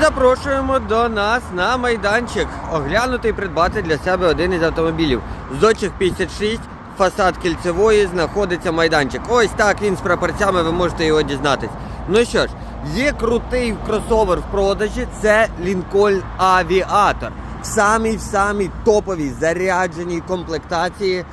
Запрошуємо до нас на майданчик оглянути і придбати для себе один із автомобілів. Зодчих 56, фасад кільцевої, знаходиться майданчик. Ось так він з прапорцями, ви можете його дізнатись. Ну що ж, є крутий кросовер в продажі, це Lincoln Aviator. В самій в самій топовій зарядженій комплектації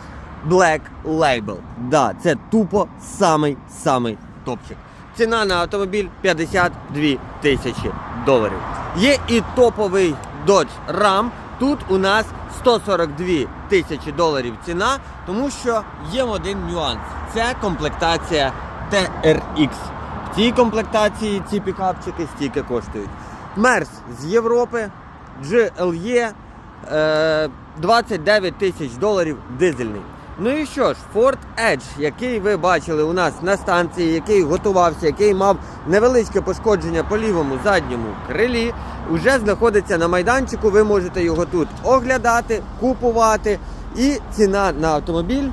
Black Label. Да, це тупо самий самий топчик. Ціна на автомобіль 52 тисячі доларів. Є і топовий Dodge Ram. Тут у нас 142 тисячі доларів ціна, тому що є один нюанс. Це комплектація TRX. В цій комплектації ці пікапчики стільки коштують. Мерс з Європи, GLE е, 29 тисяч доларів дизельний. Ну і що ж, Ford Edge, який ви бачили у нас на станції, який готувався, який мав невеличке пошкодження по лівому задньому крилі, вже знаходиться на майданчику. Ви можете його тут оглядати, купувати. І ціна на автомобіль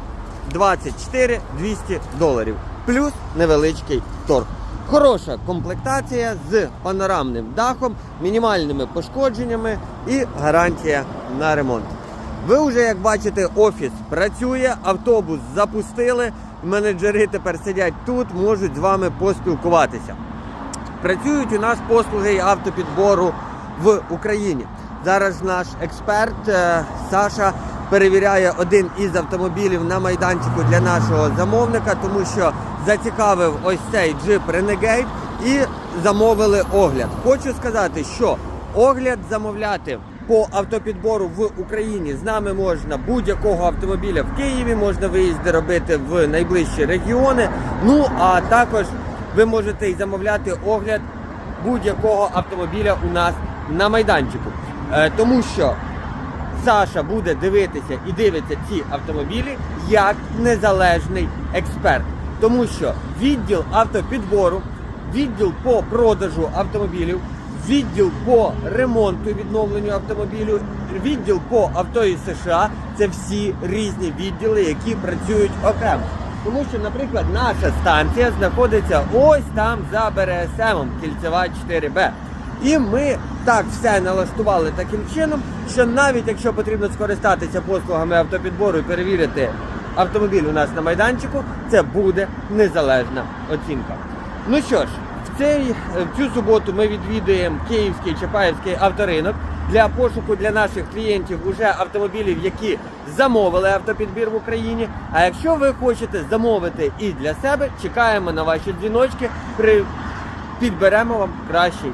24 200 доларів. Плюс невеличкий торг. Хороша комплектація з панорамним дахом, мінімальними пошкодженнями і гарантія на ремонт. Ви вже, як бачите, офіс працює, автобус запустили. Менеджери тепер сидять тут, можуть з вами поспілкуватися. Працюють у нас послуги автопідбору в Україні. Зараз наш експерт е, Саша перевіряє один із автомобілів на майданчику для нашого замовника, тому що зацікавив ось цей джип Renegade і замовили огляд. Хочу сказати, що огляд замовляти по автопідбору в Україні з нами можна будь-якого автомобіля в Києві, можна виїзди робити в найближчі регіони. Ну а також ви можете і замовляти огляд будь-якого автомобіля у нас на майданчику. Е, тому що Саша буде дивитися і дивиться ці автомобілі як незалежний експерт. Тому що відділ автопідбору, відділ по продажу автомобілів, відділ по ремонту і відновленню автомобілю, відділ по авто із США це всі різні відділи, які працюють окремо. Тому що, наприклад, наша станція знаходиться ось там за БРСМом, кільцева 4Б. І ми так все налаштували таким чином, що навіть якщо потрібно скористатися послугами автопідбору і перевірити автомобіль у нас на майданчику, це буде незалежна оцінка. Ну що ж, цей, в цю суботу ми відвідуємо Київський Чапаївський авторинок для пошуку для наших клієнтів уже автомобілів, які замовили автопідбір в Україні. А якщо ви хочете замовити і для себе, чекаємо на ваші дзвіночки. При підберемо вам кращий